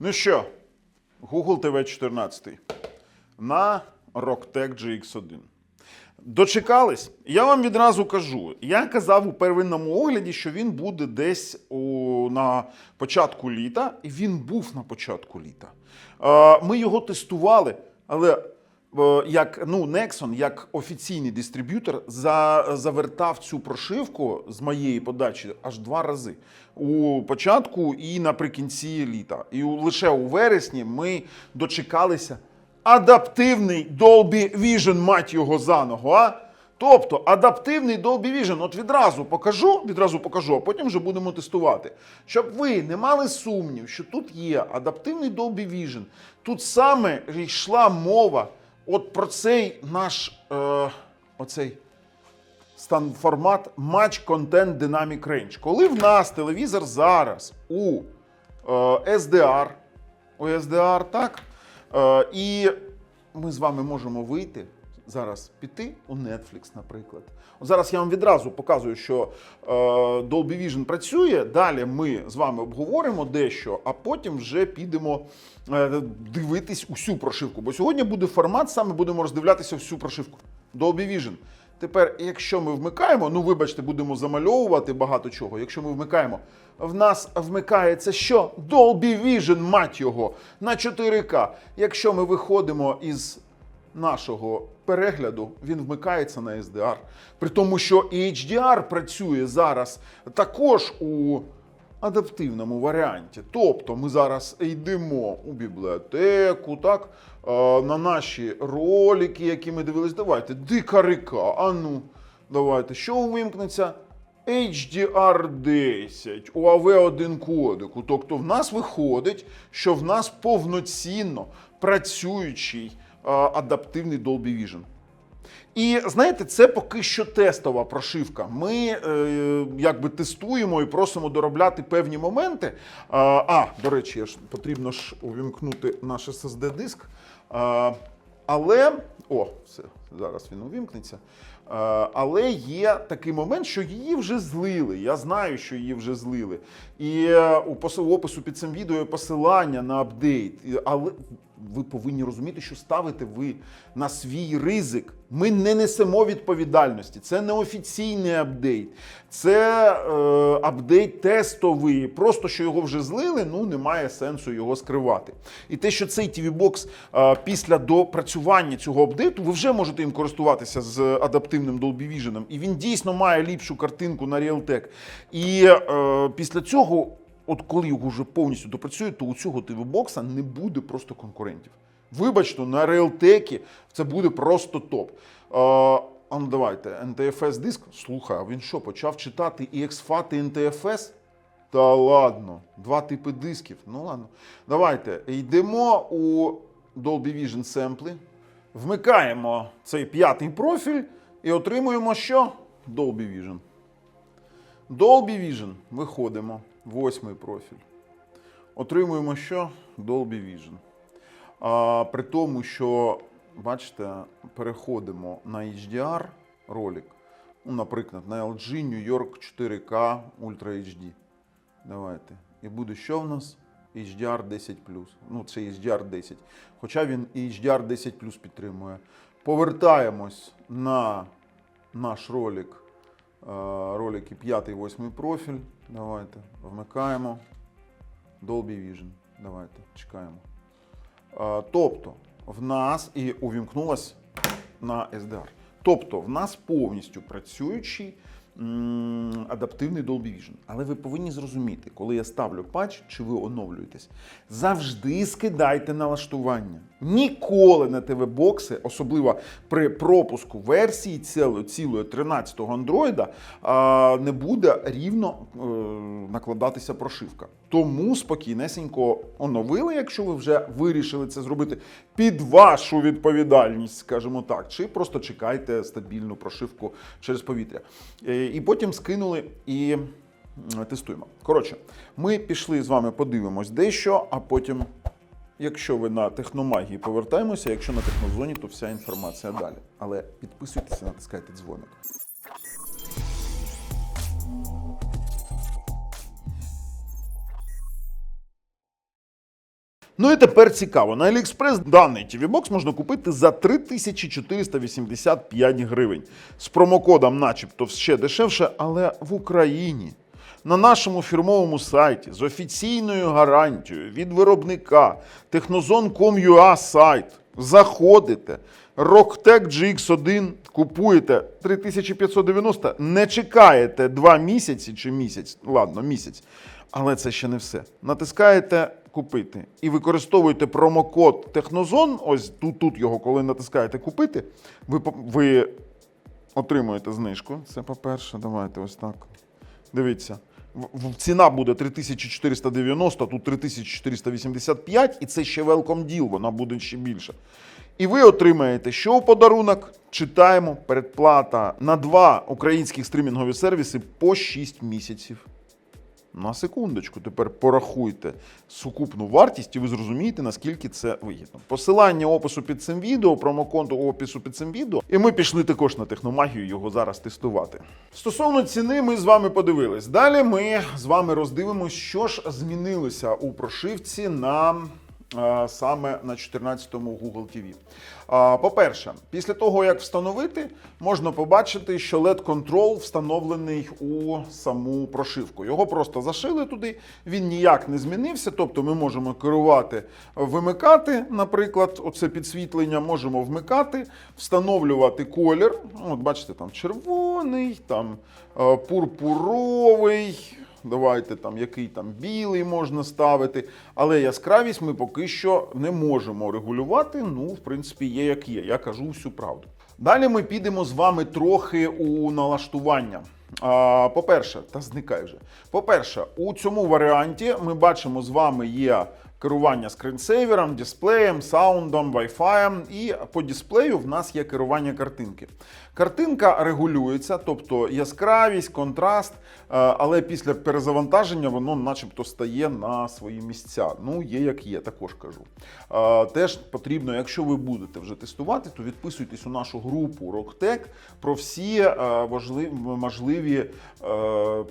Ну що, Google TV 14 на Rocktech GX1. Дочекались? Я вам відразу кажу. Я казав у первинному огляді, що він буде десь у, на початку літа, і він був на початку літа. Ми його тестували, але як ну, Nexon, як офіційний дистриб'ютор, за, завертав цю прошивку з моєї подачі аж два рази. У початку і наприкінці літа. І лише у вересні ми дочекалися адаптивний Dolby Vision, мать його за ногу, а? Тобто адаптивний Dolby Vision, от відразу покажу, відразу покажу, а потім вже будемо тестувати. Щоб ви не мали сумнів, що тут є адаптивний Dolby Vision. Тут саме йшла мова от про цей наш е, оцей стан формат матч контент Dynamic Range. Коли в нас телевізор зараз у е, SDR, у SDR, так? Е, і ми з вами можемо вийти зараз піти у Netflix, наприклад. От зараз я вам відразу показую, що е, Dolby Vision працює. Далі ми з вами обговоримо дещо, а потім вже підемо е, дивитись усю прошивку. Бо сьогодні буде формат, саме будемо роздивлятися всю прошивку. Dolby Vision. Тепер, якщо ми вмикаємо, ну вибачте, будемо замальовувати багато чого. Якщо ми вмикаємо, в нас вмикається що? Dolby Vision, мать його, на 4К. Якщо ми виходимо із нашого перегляду, він вмикається на SDR. При тому, що HDR працює зараз також у адаптивному варіанті. Тобто ми зараз йдемо у бібліотеку, так, е, на наші ролики, які ми дивились. Давайте, дика река, а ну, давайте, що вимкнеться? HDR10 у AV1 кодику. Тобто в нас виходить, що в нас повноцінно працюючий адаптивний Dolby Vision. І знаєте, це поки що тестова прошивка. Ми е, якби тестуємо і просимо доробляти певні моменти. А, а до речі, ж потрібно ж увімкнути наш SSD-диск. Але о, все, зараз він увімкнеться. Але є такий момент, що її вже злили. Я знаю, що її вже злили. І е, у опису під цим відео є посилання на апдейт. Але ви повинні розуміти, що ставите ви на свій ризик. Ми не несемо відповідальності. Це не офіційний апдейт, це е, апдейт тестовий. Просто що його вже злили, ну немає сенсу його скривати. І те, що цей TV Box е, після допрацювання цього апдейту, ви вже можете їм користуватися з адаптивним Dolby Vision. І він дійсно має ліпшу картинку на Realtek. І е, після цього. От коли його вже повністю допрацюють, то у цього TV-бокса не буде просто конкурентів. Вибачте, на Realtek це буде просто топ. А ну давайте, NTFS диск. Слухай, а він що, почав читати і і NTFS? Та ладно, два типи дисків. Ну ладно. Давайте йдемо у Dolby Vision семпли, вмикаємо цей п'ятий профіль і отримуємо що? Dolby Vision. Dolby Vision. Виходимо. Восьмий профіль. Отримуємо що? Dolby Vision. А, при тому, що, бачите, переходимо на HDR ролик. Ну, наприклад, на LG New York 4K Ultra HD. Давайте. І буде що в нас? HDR 10 Ну, це HDR 10. Хоча він і HDR 10 підтримує. Повертаємось на наш ролик. Ролики 5-8 профіль. Давайте. Вмикаємо. Dolby Vision. Давайте, чекаємо. А, Тобто, в нас і увімкнулась на SDR. Тобто, в нас повністю працюючий адаптивний Dolby Vision. Але ви повинні зрозуміти, коли я ставлю патч, чи ви оновлюєтесь, завжди скидайте налаштування. Ніколи на ТВ-бокси, особливо при пропуску версії цілої, цілої 13-го андроїда, не буде рівно е, накладатися прошивка. Тому спокійнесенько оновили, якщо ви вже вирішили це зробити під вашу відповідальність, скажімо так, чи просто чекайте стабільну прошивку через повітря. Е, І потім скинули і тестуємо. Коротше, ми пішли з вами, подивимось дещо, а потім, якщо ви на техномагії повертаємося, якщо на технозоні, то вся інформація далі. Але підписуйтеся, натискайте дзвоник. Ну і тепер цікаво. На AliExpress даний TV Box можна купити за 3485 гривень. З промокодом, начебто, ще дешевше, але в Україні. На нашому фірмовому сайті з офіційною гарантією від виробника Technozone.com.ua сайт. Заходите, Rocktech GX1 купуєте 3590, не чекаєте 2 місяці чи місяць, ладно, місяць. Але це ще не все. Натискаєте купити і використовуєте промокод Технозон. Ось тут, тут його, коли натискаєте купити, ви, ви отримуєте знижку. Це по-перше, давайте ось так. Дивіться. Ціна буде 3490, тут 3485, і це ще welcome deal, вона буде ще більше. І ви отримаєте, що у подарунок читаємо передплата на два українських стрімінгові сервіси по 6 місяців. На секундочку, тепер порахуйте сукупну вартість, і ви зрозумієте, наскільки це вигідно. Посилання опису під цим відео, промокод опису під цим відео. І ми пішли також на техномагію його зараз тестувати. Стосовно ціни, ми з вами подивились. Далі ми з вами роздивимось, що ж змінилося у прошивці на. Е, Саме на 14-му Google TV. По-перше, після того, як встановити, можна побачити, що LED Control встановлений у саму прошивку. Його просто зашили туди, він ніяк не змінився. Тобто ми можемо керувати, вимикати, наприклад, оце підсвітлення, можемо вмикати, встановлювати колір. От бачите, там червоний, там е, пурпуровий. Давайте там який там білий можна ставити, але яскравість ми поки що не можемо регулювати. Ну, в принципі, є як є. Я кажу всю правду. Далі ми підемо з вами трохи у налаштування. По-перше, та зникай вже. По-перше, у цьому варіанті ми бачимо з вами є керування скринсейвером, дисплеєм, саундом, Wi-Fi. І по дисплею в нас є керування картинки. Картинка регулюється, тобто яскравість, контраст, е, але після перезавантаження воно начебто стає на свої місця. Ну, є як є, також кажу. Е, Теж потрібно, якщо ви будете вже тестувати, то відписуйтесь у нашу групу RockTech про всі можливі е,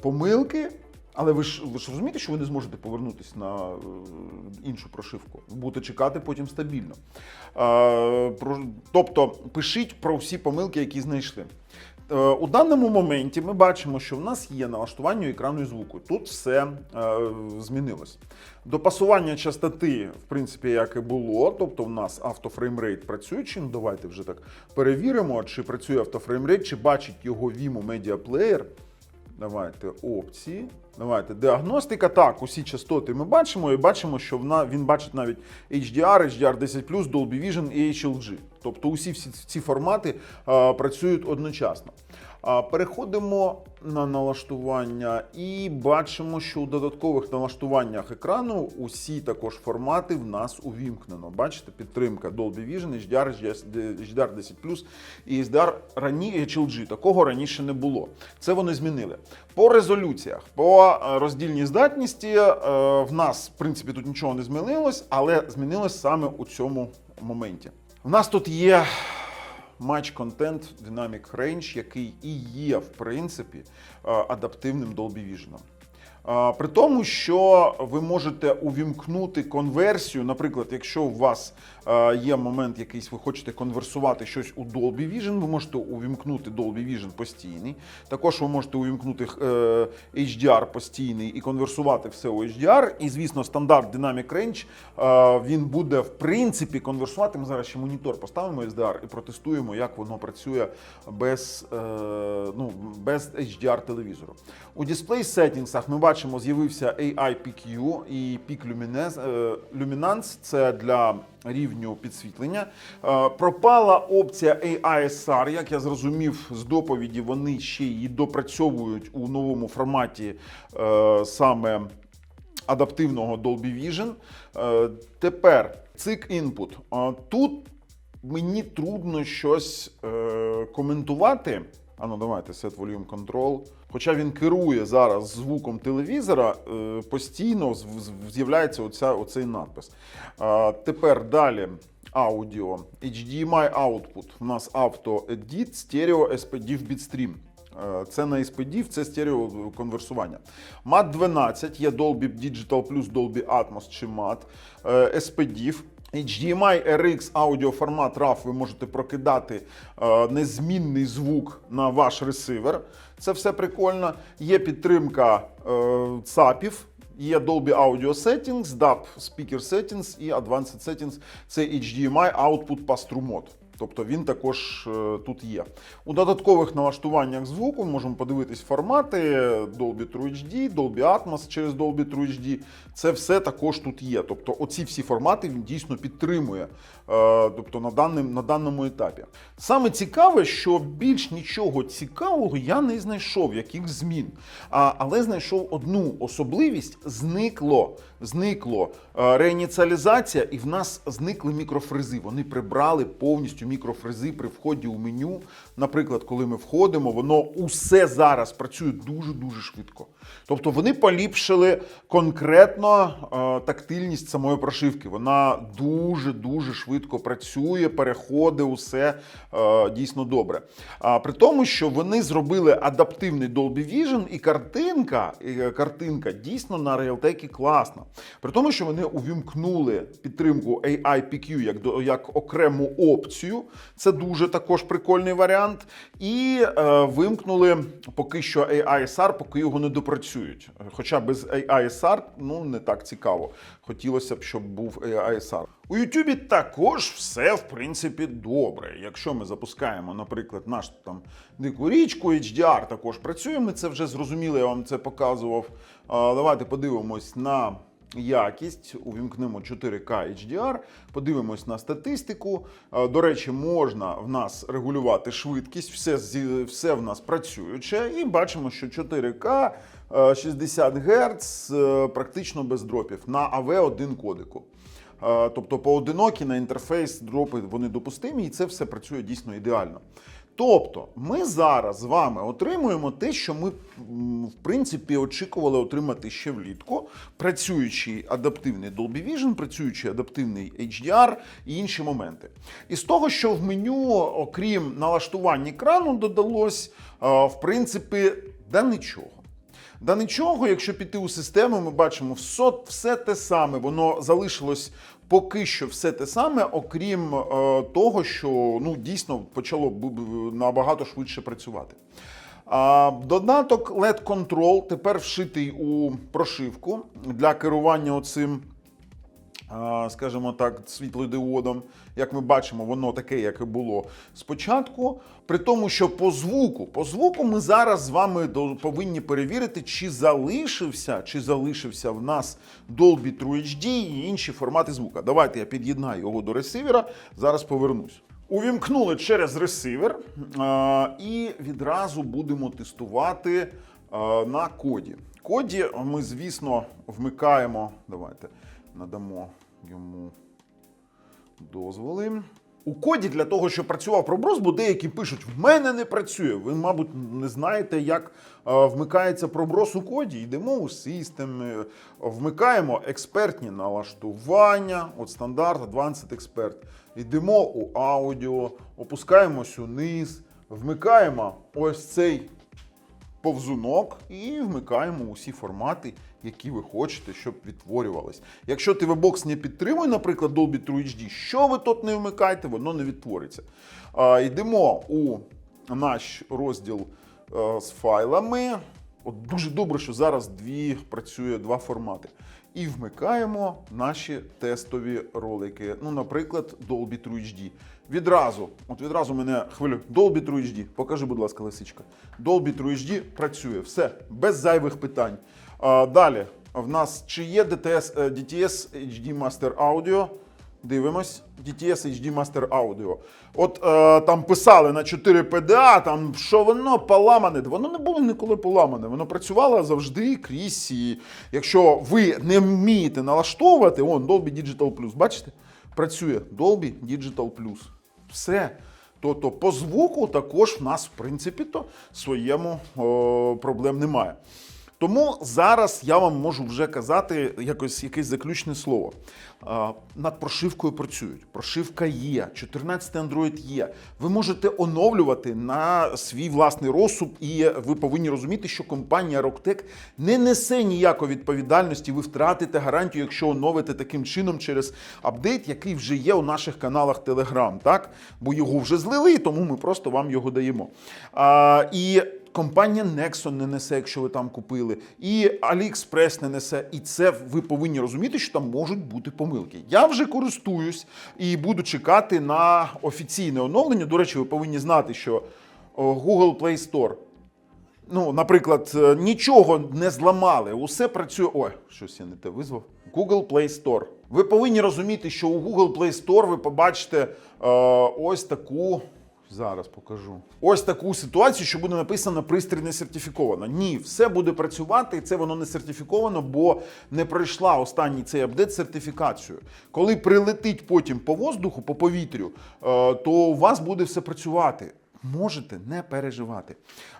помилки. Але ви ж ви ж розумієте, що ви не зможете повернутися на е, іншу прошивку. Будете чекати потім стабільно. Е, про, тобто пишіть про всі помилки, які знайшли. Е, У даному моменті ми бачимо, що в нас є налаштування екрану і звуку. Тут все е, змінилось. До пасування частоти, в принципі, як і було. Тобто, в нас автофреймрейт працюючий. Ну, давайте вже так перевіримо, чи працює автофреймрейт, чи бачить його Vimo Player. Давайте опції. Давайте діагностика. Так, усі частоти ми бачимо і бачимо, що вона, він бачить навіть HDR, HDR10+, Dolby Vision і HLG. Тобто усі всі ці формати а, працюють одночасно. Переходимо на налаштування і бачимо, що у додаткових налаштуваннях екрану усі також формати в нас увімкнено. Бачите, підтримка Dolby Vision, HDR, HDR10+, і HDR HLG. Такого раніше не було. Це вони змінили. По резолюціях, по е, роздільній здатності е, в нас, в принципі, тут нічого не змінилось, але змінилось саме у цьому моменті. В нас тут є матч контент Dynamic Range, який і є, в принципі, е, адаптивним Dolby Vision. При тому, що ви можете увімкнути конверсію, наприклад, якщо у вас е, є момент якийсь, ви хочете конверсувати щось у Dolby Vision, ви можете увімкнути Dolby Vision постійний. Також ви можете увімкнути е, HDR постійний і конверсувати все у HDR. І, звісно, стандарт Dynamic Range е, він буде в принципі конверсувати. Ми зараз ще монітор поставимо SDR і протестуємо, як воно працює без, ну, без HDR телевізору. У Display Settings ми бачимо, з'явився AI і Luminance. Е, це для рівню підсвітлення. Е, Пропала опція AISR, як я зрозумів з доповіді, вони ще її допрацьовують у новому форматі е, саме адаптивного Dolby Vision. Тепер цик. Е, Тут мені трудно щось коментувати. А ну давайте set volume control. Хоча він керує зараз звуком телевізора, е, постійно з'являється оця, оцей надпис. Тепер далі аудіо. HDMI output. У нас Auto Edit, Stereo, SPDIF Bitstream. Е, Це на SPDIF, це стереоконверсування. MAT 12 є Dolby Digital Plus, Dolby Atmos чи MAT, е, SPDIF. HDMI RX аудіоформат RAW ви можете прокидати е, незмінний звук на ваш ресивер. Це все прикольно. Є підтримка е, ЦАПів, є Dolby Audio Settings, DAB Speaker Settings і Advanced Settings. Це HDMI Output Pass-Through Mode. Тобто він також е, тут є. У додаткових налаштуваннях звуку можемо подивитись формати Dolby True HD, Dolby Atmos через Dolby True HD. Це все також тут є. Тобто, оці всі формати він дійсно підтримує. е, Тобто на, даним, на даному етапі. Саме цікаве, що більш нічого цікавого я не знайшов, яких змін. А, але знайшов одну особливість: зникло. Зникло е, реініціалізація, і в нас зникли мікрофрези. Вони прибрали повністю мікрофрези при вході у меню. Наприклад, коли ми входимо, воно усе зараз працює дуже дуже швидко. Тобто вони поліпшили конкретно е, тактильність самої прошивки. Вона дуже дуже швидко працює, переходи, усе е, дійсно добре. А при тому, що вони зробили адаптивний Dolby Vision, і картинка, і е, картинка дійсно на Realtek класна. При тому, що вони увімкнули підтримку AI-PQ як, до- як окрему опцію. Це дуже також прикольний варіант. І е, вимкнули поки що AISR, поки його не допрацюють. Хоча без AISR ну не так цікаво. Хотілося б, щоб був AISR. У YouTube також все в принципі добре. Якщо ми запускаємо, наприклад, наш там дику річку, HDR також працює. Ми це вже зрозуміли, я вам це показував. А, Давайте подивимось на якість, увімкнемо 4К HDR, подивимось на статистику. Е, До речі, можна в нас регулювати швидкість, все, все в нас працююче, і бачимо, що 4К е, 60 Гц практично без дропів на AV1 кодику. Е, Тобто поодинокі на інтерфейс дропи вони допустимі, і це все працює дійсно ідеально. Тобто, ми зараз з вами отримуємо те, що ми в принципі очікували отримати ще влітку. Працюючий адаптивний Dolby Vision, працюючий адаптивний HDR і інші моменти. І з того, що в меню, окрім налаштувань екрану, додалось, в принципі, да нічого. Да нічого, якщо піти у систему, ми бачимо все, все те саме. Воно залишилось поки що все те саме, окрім е, того, що ну дійсно почало набагато швидше працювати. А, додаток LED Control тепер вшитий у прошивку для керування оцим а, скажімо так, світлодіодом. Як ми бачимо, воно таке, як і було спочатку. При тому, що по звуку, по звуку ми зараз з вами повинні перевірити, чи залишився, чи залишився в нас Dolby True HD і інші формати звука. Давайте я під'єднаю його до ресивера. Зараз повернусь. Увімкнули через ресивер і відразу будемо тестувати на коді. Коді ми, звісно, вмикаємо. Давайте надамо йому дозволи. У коді для того, щоб працював проброс, бо деякі пишуть: в мене не працює. Ви, мабуть, не знаєте, як е, вмикається проброс у коді. Йдемо у System, е, вмикаємо експертні налаштування, от стандарт, Advanced Expert. Йдемо у аудіо, опускаємось униз, вмикаємо ось цей повзунок і вмикаємо усі формати, які ви хочете, щоб відтворювались. Якщо TV-Box не підтримує, наприклад, Dolby True HD, що ви тут не вмикаєте, воно не відтвориться. Йдемо у наш розділ е, з файлами. От дуже добре, що зараз дві працює два формати. І вмикаємо наші тестові ролики. Ну, наприклад, Dolby True HD. Відразу, от відразу мене хвилює. Dolby True HD. Покажи, будь ласка, лисичка. Dolby True HD працює. Все, без зайвих питань. Далі, в нас чи є DTS, DTS HD Master Audio? Дивимось. DTS HD Master Audio. От е, там писали на 4 PDA, там що воно поламане. Воно не було ніколи поламане. Воно працювало завжди крізь. І якщо ви не вмієте налаштовувати, он Dolby Digital Plus, бачите? Працює Dolby Digital Plus. Все. Тобто по звуку також в нас, в принципі, то своєму о, проблем немає. Тому зараз я вам можу вже казати якось якесь заключне слово. Над прошивкою працюють. Прошивка є, 14 Android є. Ви можете оновлювати на свій власний розсуд, і ви повинні розуміти, що компанія Rocktech не несе ніякої відповідальності. Ви втратите гарантію, якщо оновите таким чином через апдейт, який вже є у наших каналах Telegram, так? Бо його вже злили, тому ми просто вам його даємо. А, і Компанія Nexon не несе, якщо ви там купили, і AliExpress не несе. І це ви повинні розуміти, що там можуть бути помилки. Я вже користуюсь і буду чекати на офіційне оновлення. До речі, ви повинні знати, що Google Play Store. Ну, наприклад, е, нічого не зламали, усе працює. Ой, щось я не те визвав. Google Play Store. Ви повинні розуміти, що у Google Play Store ви побачите е, ось таку. Зараз покажу. Ось таку ситуацію, що буде написано пристрій не сертифіковано. Ні, все буде працювати, і це воно не сертифіковано, бо не пройшла останній цей апдейт сертифікацію. Коли прилетить потім по воздуху, по повітрю, е, то у вас буде все працювати. Можете не переживати.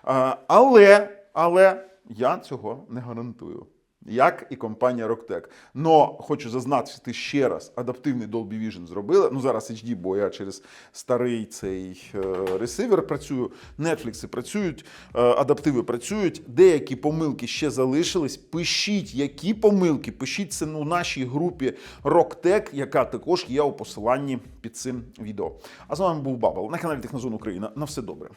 Е, Але, але я цього не гарантую. Як і компанія Rocktech. Но хочу зазначити ще раз: адаптивний Dolby Vision зробили. Ну зараз HD, бо я через старий цей е, ресивер працюю. Netflix працюють, е, адаптиви працюють. Деякі помилки ще залишились. Пишіть, які помилки, пишіть це у нашій групі Rocktech, яка також є у посиланні під цим відео. А з вами був Бабл на каналі Технозон Україна. На все добре.